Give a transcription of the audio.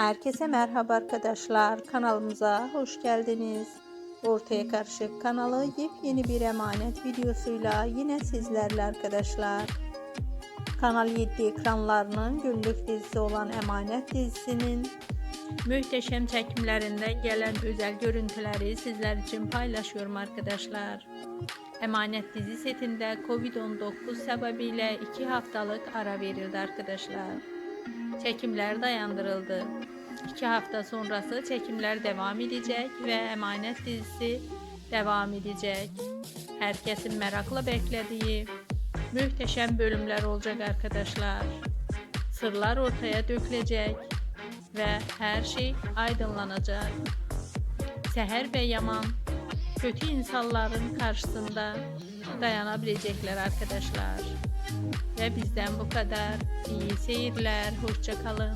Herkese merhaba arkadaşlar. Kanalımıza hoş geldiniz. Ortaya Karışık kanalı yepyeni bir emanet videosuyla yine sizlerle arkadaşlar. Kanal 7 ekranlarının günlük dizisi olan Emanet dizisinin Mühteşem çekimlerinden gelen özel görüntüleri sizler için paylaşıyorum arkadaşlar. Emanet dizi setinde Covid-19 sebebiyle 2 haftalık ara verildi arkadaşlar. Çekimler dayandırıldı. 2 hafta sonrası çekimler devam edecek ve Emanet dizisi devam edecek. Herkesin merakla beklediği muhteşem bölümler olacak arkadaşlar. Sırlar ortaya dökülecek ve her şey aydınlanacak. Seher ve Yaman kötü insanların karşısında dayanabilecekler arkadaşlar. Ve bizden bu kadar. İyi seyirler. Hoşça kalın.